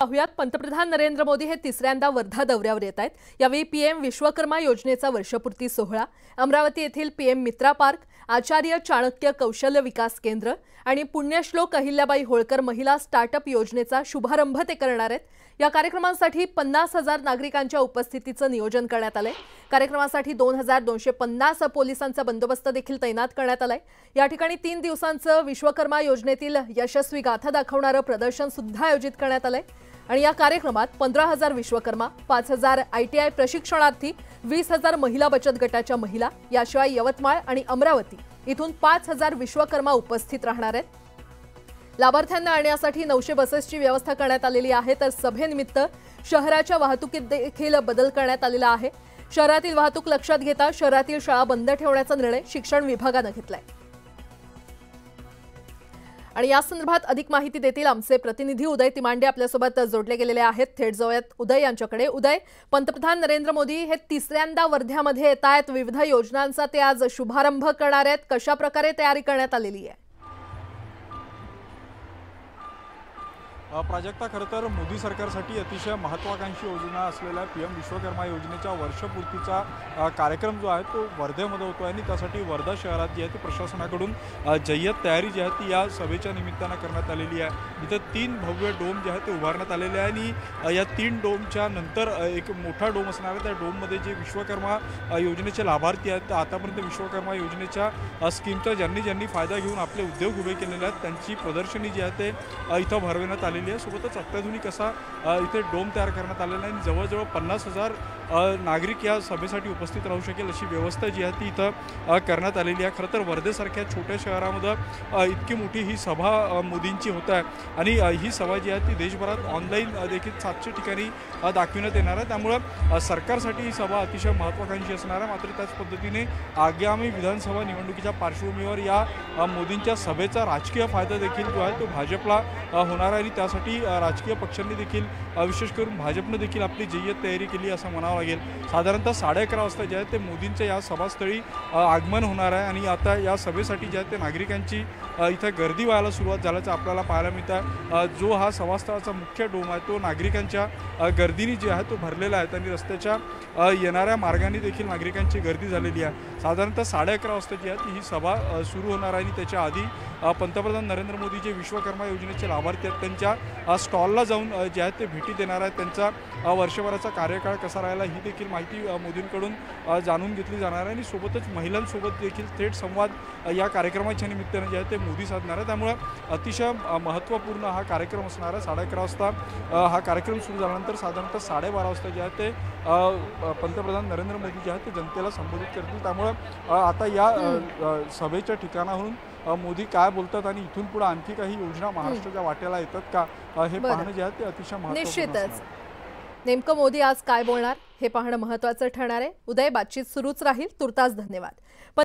पाहुयात. पंतप्रधान नरेंद्र मोदी हे तिसऱ्यांदा वर्धा दौऱ्यावर येत आहेत. यावेळी पीएम विश्वकर्मा योजनेचा वर्षपूर्ती सोहळा अमरावती येथील पीएम मित्रा पार्क आचार्य चाणक्य कौशल्य विकास केंद्र आणि पुण्यश्लोक अहिल्याबाई होळकर महिला स्टार्टअप योजनेचा शुभारंभ ते करणार आहेत. या कार्यक्रमांसाठी पन्नास हजार नागरिकांच्या उपस्थितीचं नियोजन करण्यात आलंय. कार्यक्रमासाठी दोन हजार दोनशे पन्नास पोलिसांचा बंदोबस्त देखील तैनात करण्यात आलाय. या ठिकाणी तीन दिवसांचं विश्वकर्मा योजनेतील यशस्वी गाथा दाखवणारं प्रदर्शन सुद्धा आयोजित करण्यात आलंय. आणि या कार्यक्रमात पंधरा हजार विश्वकर्मा पाच हजार आय टी आय प्रशिक्षणार्थी वीस हजार महिला बचत गटाच्या महिला याशिवाय यवतमाळ आणि अमरावती इथून पाच हजार विश्वकर्मा उपस्थित राहणार आहेत. लाभार्थ्यांना आणण्यासाठी नऊशे बसेसची व्यवस्था करण्यात आलेली आहे तर सभेनिमित्त शहराच्या वाहतुकीत देखील बदल करण्यात आलेला आहे. शहरातील वाहतूक लक्षात घेता शहरातील शाळा बंद ठेवण्याचा निर्णय शिक्षण विभागानं घेतलाय. आणि या संदर्भात अधिक माहिती देतील आमचे प्रतिनिधी उदय तिमांडे आपल्यासोबत जोडले गेलेले आहेत. थेट जाऊयात उदय यांच्याकडे. उदय पंतप्रधान नरेंद्र मोदी हे तिसऱ्यांदा वर्ध्यामध्ये येत आहेत विविध योजनांचा ते आज शुभारंभ करणार आहेत. कशा प्रकारे तयारी करण्यात आलेली आहे? प्राजक्ता खरं तर मोदी सरकारसाठी अतिशय महत्त्वाकांक्षी योजना असलेल्या पी एम विश्वकर्मा योजनेच्या वर्षपूर्तीचा कार्यक्रम जो आहे तो वर्धेमध्ये होतो आहे आणि त्यासाठी वर्धा शहरात जी आहे ती प्रशासनाकडून जय्यत तयारी जी आहे ती या सभेच्या निमित्तानं करण्यात आलेली आहे. इथं तीन भव्य डोम जे आहेत ते उभारण्यात आलेले आहे आणि या तीन डोमच्या नंतर एक मोठा डोम असणार आहे. त्या डोममध्ये जे विश्वकर्मा योजनेचे लाभार्थी आहेत आतापर्यंत विश्वकर्मा योजनेच्या स्कीमचा ज्यांनी ज्यांनी फायदा घेऊन आपले उद्योग उभे केलेले आहेत त्यांची प्रदर्शनी जी आहे ते इथं भरवण्यात आलेली आहे. सोबतच अत्याधुनिक असा इथे डोम तयार करण्यात आलेला आहे. आणि जवळजवळ पन्नास हजार नागरिक या सभेसाठी उपस्थित राहू शकेल अशी व्यवस्था जी आहे ती इथं करण्यात आलेली आहे. खरं तर वर्धेसारख्या छोट्या शहरामध्ये इतकी मोठी ही सभा मोदींची होत आहे. आणि ही सभा जी आहे ती देशभरात ऑनलाईन देखील सातशे ठिकाणी दाखविण्यात येणार आहे. त्यामुळं सरकारसाठी ही सभा अतिशय महत्त्वाकांक्षी असणार आहे. मात्र त्याच पद्धतीने आगामी विधानसभा निवडणुकीच्या पार्श्वभूमीवर या मोदींच्या सभेचा राजकीय फायदा देखील जो आहे तो भाजपला होणार आहे. आणि त्यासाठी अ, राजकीय पक्षांनी देखील विशेष करून भाजपनं देखील आपली जय्यत तयारी केली असं म्हणावं लागेल. साधारणतः साडे अकरा वाजता जे आहे ते मोदींच्या या सभास्थळी आगमन होणार आहे आणि आता या सभेसाठी जे आहे ते नागरिकांची इथं गर्दी व्हायला सुरुवात झाल्याचं आपल्याला पाहायला मिळतं आहे जो हा सभास्थळाचा मुख्य डोम आहे तो नागरिकांच्या गर्दीने जे आहे तो भरलेला आहे. आणि रस्त्याच्या येणाऱ्या मार्गाने देखील नागरिकांची गर्दी झालेली आहे. साधारणतः साडे अकरा वाजता जी आहे ती ही सभा सुरू होणार आहे. आणि त्याच्या आधी पंतप्रधान नरेंद्र मोदी जे विश्वकर्मा योजनेचे लाभार्थी आहेत त्यांच्या स्टॉलला जाऊन जे आहेत ते भेटी देणार आहेत. त्यांचा वर्षभराचा कार्यकाळ कसा राहिला ही देखील माहिती मोदींकडून जाणून घेतली जाणार आहे. आणि सोबतच महिलांसोबत देखील थेट संवाद या कार्यक्रमाच्या निमित्तानं जे आहे ते मोदी साधणार आहे. त्यामुळं अतिशय महत्त्वपूर्ण हा कार्यक्रम असणार आहे. साडे अकरा वाजता हा कार्यक्रम सुरू झाल्यानंतर साधारणतः साडेबारा वाजता जे आहे ते पंतप्रधान नरेंद्र मोदी जे आहेत ते जनतेला संबोधित करतील. त्यामुळं आता या सभेच्या ठिकाणाहून मोदी काय बोलतात आणि इथून पुढे आणखी काही योजना महाराष्ट्राच्या वाट्याला येतात का हे. पाहणं जे आहे ते अतिशय निश्चितच. नेमकं मोदी आज काय बोलणार हे पाहणं महत्वाचं ठरणार आहे. उदय बातचीत सुरूच राहील. तुर्तास धन्यवाद.